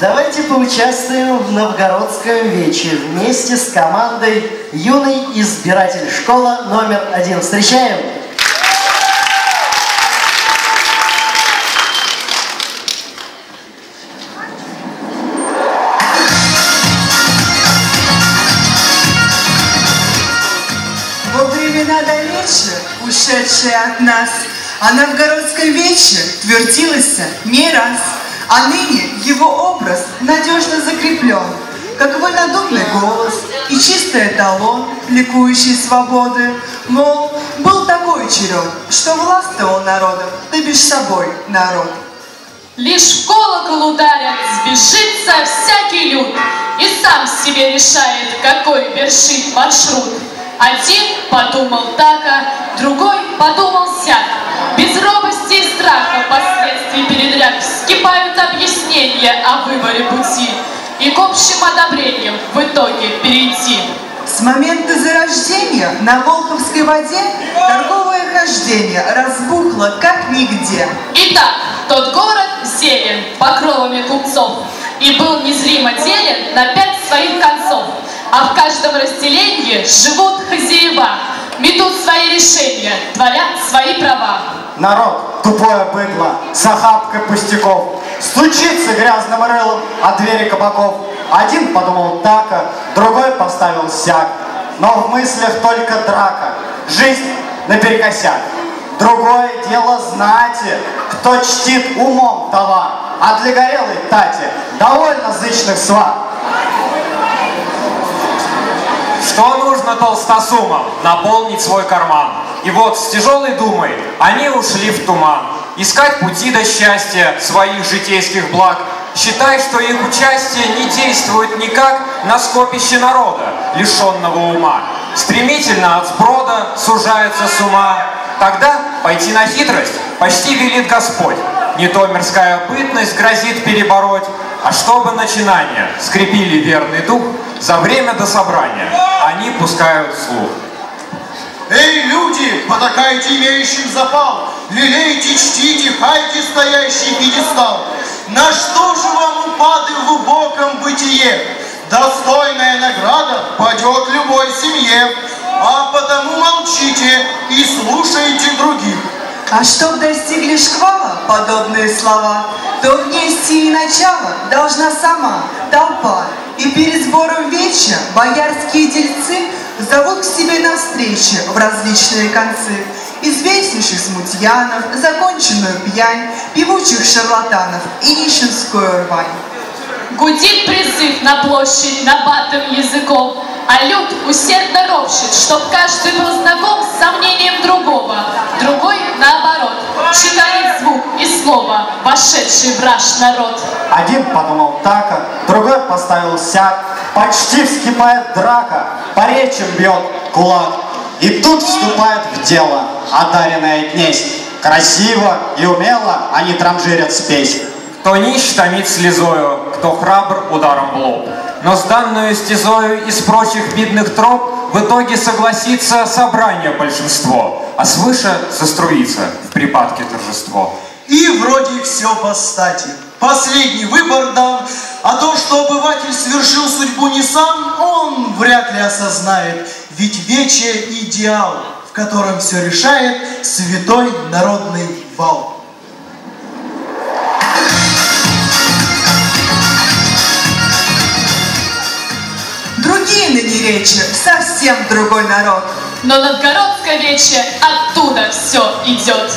Давайте поучаствуем в Новгородском вече вместе с командой «Юный избиратель». Школа номер один. Встречаем! Во времена далече, ушедшие от нас, о новгородском вече твердилось не раз, а ныне его образ надежно закреплен, как вольнодумный голос и чистый эталон ликующей свободы. Мол, был такой черед, что властвовал народом, да бишь собой народ. Лишь в колокол ударят, сбежится всякий люд И сам себе решает, какой вершить маршрут. Один подумал так, а другой подумал сяк. Без робости выборе пути И к общим одобрениям в итоге перейти. С момента зарождения на Волховской воде торговое хождение разбухло как нигде. Итак, тот город зелен покровами купцов и был незримо делен на пять своих концов. А в каждом разделении живут хозяева, метут свои решения, творят свои права. Народ, тупое быдло, с охапкой пустяков, Стучится грязным рылом от двери кабаков. Один подумал так, другой поставил сяк. Но в мыслях только драка, жизнь наперекосяк. Другое дело знати, кто чтит умом товар, а для горелой тати довольно зычных сват. Что нужно толстосумам? Наполнить свой карман. И вот с тяжелой думой они ушли в туман. Искать пути до счастья, своих житейских благ. Считай, что их участие не действует никак на скопище народа, лишенного ума. Стремительно от сброда сужается с ума. Тогда пойти на хитрость почти велит Господь. Не то мирская бытность грозит перебороть, а чтобы начинания скрепили верный дух, за время до собрания они пускают слух. Эй, люди, потакайте имеющим запал, лелейте, чтите, хайте стоящий пьедестал. На что же вам упады в убоком бытие? Достойная награда падет любой семье, а потому молчите и слушайте других. А чтоб достигли шквала подобные слова, то внести и начало должна сама толпа. И перед сбором веча боярские дельцы зовут к себе на встречи в различные концы. Известнейших смутьянов, законченную пьянь, певучих шарлатанов и нищенскую рвань. Гудит призыв на площадь набатым языком, а люд усердно ропщет, чтоб каждый был знаком с сомнением другого. Другой, наоборот, читает звук и слово, вошедший в раж народ. Один подумал так, другой поставил сяк. Почти вскипает драка, по речам бьет кулак. И тут вступает в дело одаренная князь. Красиво и умело они транжирят спесь. Кто нищ томит слезою, кто храбр ударом в лоб. Но с данную стезою из прочих видных троп в итоге согласится собрание большинство, а свыше заструится в припадке торжество. И вроде все по стати. Последний выбор дан, а то, что обыватель свершил судьбу не сам, он вряд ли осознает. Ведь вече идеал, в котором все решает святой народный вал. Речи, совсем другой народ. Но новгородское вече оттуда все идет.